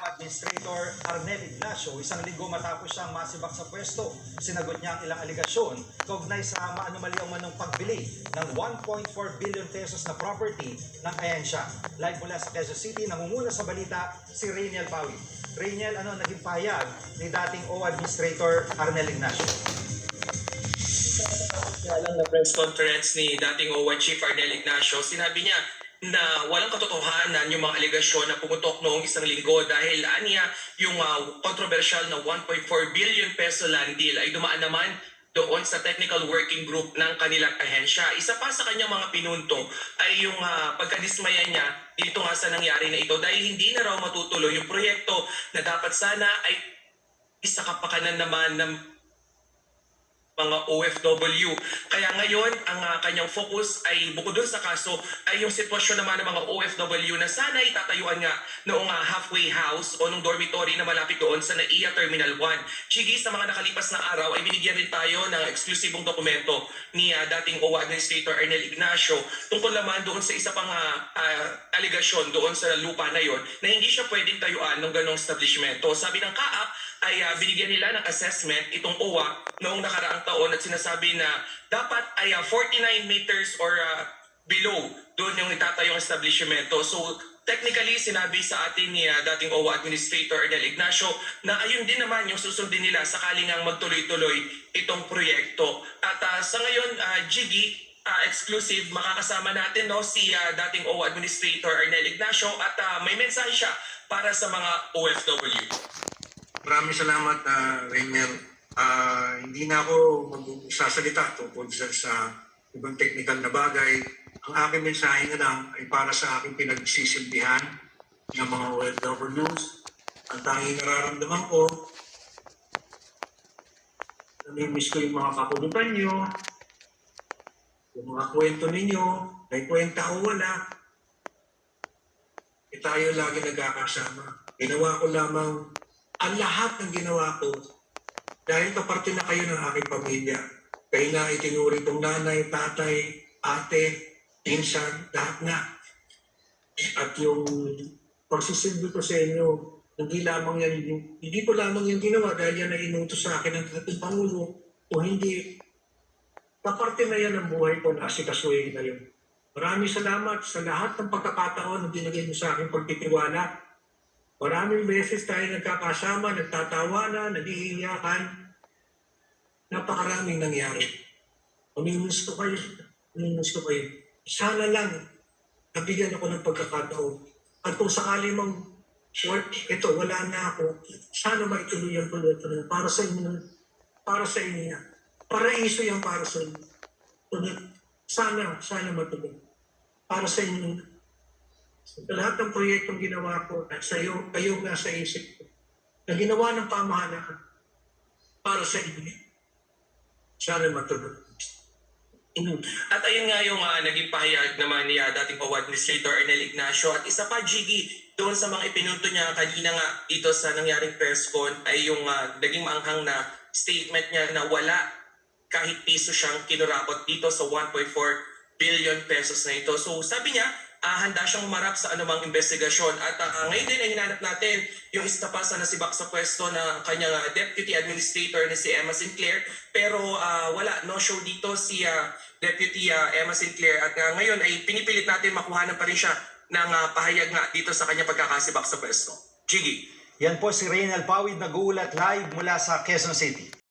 Administrator Arnel Ignacio, isang linggo matapos siyang masibak sa pwesto, sinagot niya ang ilang aligasyon kaugnay sa maanumalyang manong pagbili ng 1.4 billion pesos na property ng ahensya. Live mula sa Quezon City, nangunguna sa balita si Rainiel Pawi. Rainiel, ano naging pahayag ni dating O Administrator Arnel Ignacio? Lang na press conference ni dating OWA Chief Arnel Ignacio, sinabi niya na walang katotohanan yung mga aligasyon na pumutok noong isang linggo dahil aniya yung uh, controversial na 1.4 billion peso land deal ay dumaan naman doon sa technical working group ng kanilang ahensya. Isa pa sa kanyang mga pinunto ay yung uh, pagkadismaya niya dito nga sa nangyari na ito dahil hindi na raw matutuloy yung proyekto na dapat sana ay isa kapakanan naman ng mga OFW. Kaya ngayon, ang ah, kanyang focus ay bukod dun sa kaso ay yung sitwasyon naman ng mga OFW na sana itatayuan nga noong ah, halfway house o nung dormitory na malapit doon sa NAIA Terminal 1. Chigi, sa mga nakalipas na araw ay binigyan rin tayo ng eksklusibong dokumento ni ah, dating OWA Administrator Ernel Ignacio tungkol naman doon sa isa pang ah, ah, aligasyon doon sa lupa na yon na hindi siya pwedeng tayuan ng ganong establishmento. Sabi ng CAAP ay ah, binigyan nila ng assessment itong OWA noong nakaraang taon at sinasabi na dapat ay ah, 49 meters or ah, below doon yung itatayong establishmento. So technically sinabi sa atin ni ah, dating OWA Administrator Ernel Ignacio na ayun din naman yung susundin nila sakaling ang magtuloy-tuloy itong proyekto. At ah, sa ngayon, ah, Jiggy, ah, exclusive, makakasama natin no, si ah, dating OWA Administrator Ernel Ignacio at ah, may mensahe siya para sa mga OFW. Maraming salamat, uh, Rainier. Ah, hindi na ako magsasalita tungkol sa, sa ibang technical na bagay. Ang aking mensahe na lang ay para sa aking pinagsisilbihan ng mga OFWs. Ang tanging nararamdaman ko, namimiss ko yung mga kakulitan nyo, yung mga kwento ninyo, may kwenta o wala, eh tayo lagi nagkakasama. Ginawa ko lamang ang lahat ng ginawa ko dahil kaparte na kayo ng aking pamilya. Kayo na itinuri kong nanay, tatay, ate, pinsan, lahat na. At yung pagsisilbi ko sa inyo, hindi lamang yan, hindi ko lamang yung ginawa dahil yan ay inutos sa akin ng ating Pangulo o hindi. Kaparte na yan ang buhay ko na asikasuhin na yun. Maraming salamat sa lahat ng pagkakataon na binigay mo sa akin pagtitiwala. Maraming beses tayo nagkakasama, nagtatawanan, naghihiyakan. Napakaraming nangyari. Pamimiss ko kayo. Pamimiss ko kayo. Sana lang, nabigyan ako ng pagkakataon. At kung sakali mang work, ito, wala na ako, sana maituloy ang proyekto na para sa inyo, para sa inyo yan. Paraiso yan para sa inyo. Sana, sana matuloy. Para sa inyo. Sa lahat ng proyektong ginawa ko at sa iyo, kayo nga sa isip ko, na ginawa ng pamahalaan para sa inyo. Sana matuloy. At ayun nga yung ah, naging pahayag naman ni ah, dating PAW Administrator Ernel Ignacio. At isa pa, Jiggy, doon sa mga ipinunto niya kanina nga dito sa nangyaring press con ay yung ah, naging maanghang na statement niya na wala kahit piso siyang kinurapot dito sa 1.4 billion pesos na ito. So sabi niya, ah, handa siyang umarap sa anumang investigasyon. At ah, ngayon din ay hinanap natin yung isa pa sa nasibak sa pwesto na kanyang ah, deputy administrator na si Emma Sinclair. Pero ah, wala, no show dito si ah, deputy ah, Emma Sinclair. At ah, ngayon ay pinipilit natin makuhanan pa rin siya ng ah, pahayag nga dito sa kanyang pagkakasibak sa pwesto. Jiggy. Yan po si Rainiel Pawid nag-uulat live mula sa Quezon City.